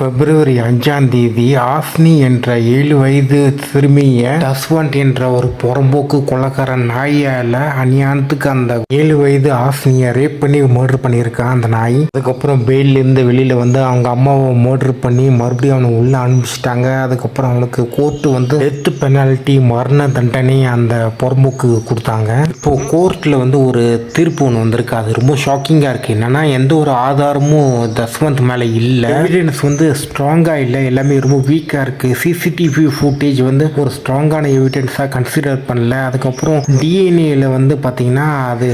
பிப்ரவரி அஞ்சாம் தேதி ஆஸ்னி என்ற ஏழு வயது சிறுமியை டஸ்வண்ட் என்ற ஒரு புறம்போக்கு கொலக்கார நாயால அநியானத்துக்கு அந்த ஏழு வயது ஆஸ்னியை ரேப் பண்ணி மர்டர் பண்ணியிருக்கான் அந்த நாய். அதுக்கப்புறம் பெயில்ல இருந்து வெளியில வந்து அவங்க அம்மாவை மர்டர் பண்ணி மறுபடியும் அவனை உள்ள அனுப்பிச்சிட்டாங்க. அதுக்கப்புறம் அவனுக்கு கோர்ட்டு வந்து டெத் பெனால்ட்டி மரண தண்டனை அந்த புறம்போக்கு கொடுத்தாங்க. இப்போ கோர்ட்டில் வந்து ஒரு தீர்ப்பு ஒன்று வந்திருக்கு. அது ரொம்ப ஷாக்கிங்காக இருக்குது என்னன்னா எந்த ஒரு ஆதாரமும் தஸ்வந்த் மேலே இல்லை. எவிடன்ஸ் வந்து ஸ்ட்ராங்காக இல்லை எல்லாமே ரொம்ப வீக்காக இருக்குது சிசிடிவி ஃபுட்டேஜ் வந்து ஒரு ஸ்ட்ராங்கான எவிடன்ஸாக கன்சிடர் பண்ணல. அதுக்கப்புறம் டிஎன்ஏல வந்து பார்த்தீங்கன்னா அது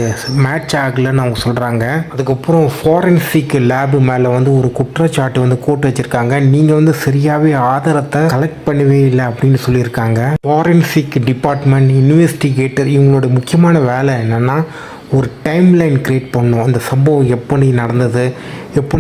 மேட்ச் ஆகலைன்னு அவங்க சொல்கிறாங்க அதுக்கப்புறம் ஃபாரன்சிக் லேபு மேலே வந்து ஒரு குற்றச்சாட்டு வந்து கூட்டு வச்சுருக்காங்க. நீங்கள் வந்து சரியாகவே ஆதாரத்தை கலெக்ட் பண்ணவே இல்லை அப்படின்னு சொல்லியிருக்காங்க. ஃபாரன்சிக் டிபார்ட்மெண்ட் இன்வெஸ்டிகேட்டர் இவங்களோட முக்கியமான வேலை என்னென்னா ஒரு டைம் லைன் க்ரியேட் பண்ணும் அந்த சம்பவம் எப்படி நடந்தது எப்போ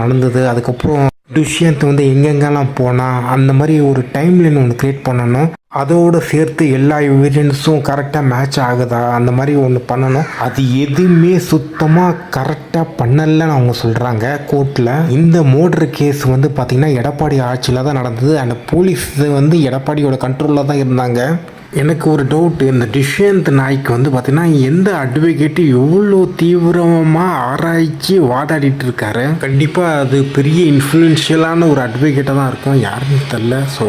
நடந்தது அதுக்கப்புறம் துஷ்யந்த் வந்து எங்கெங்கெல்லாம் போனால் அந்த மாதிரி ஒரு டைம் லைன் ஒன்று க்ரியேட் பண்ணணும். அதோடு சேர்த்து எல்லா எவிடன்ஸும் கரெக்டாக மேட்ச் ஆகுதா அந்த மாதிரி ஒன்று பண்ணணும். அது எதுவுமே சுத்தமாக கரெக்டாக பண்ணலைன்னு அவங்க சொல்கிறாங்க கோர்ட்டில் இந்த மோட்ரு கேஸ் வந்து பார்த்திங்கன்னா எடப்பாடி ஆட்சியில் தான் நடந்தது. அந்த போலீஸ் வந்து எடப்பாடியோட கண்ட்ரோலில் தான் இருந்தாங்க. எனக்கு ஒரு டவுட் இந்த டிஷ்யந்த் நாய்க்கு வந்து பார்த்தீங்கன்னா எந்த அட்வொகேட்டு எவ்வளோ தீவிரமாக ஆராய்ச்சி வாதாடிட்டு இருக்காரு. கண்டிப்பாக அது பெரிய இன்ஃப்ளூயன்ஷியலான ஒரு அட்வொகேட்டாக தான் இருக்கும். யாருன்னு தெரில ஸோ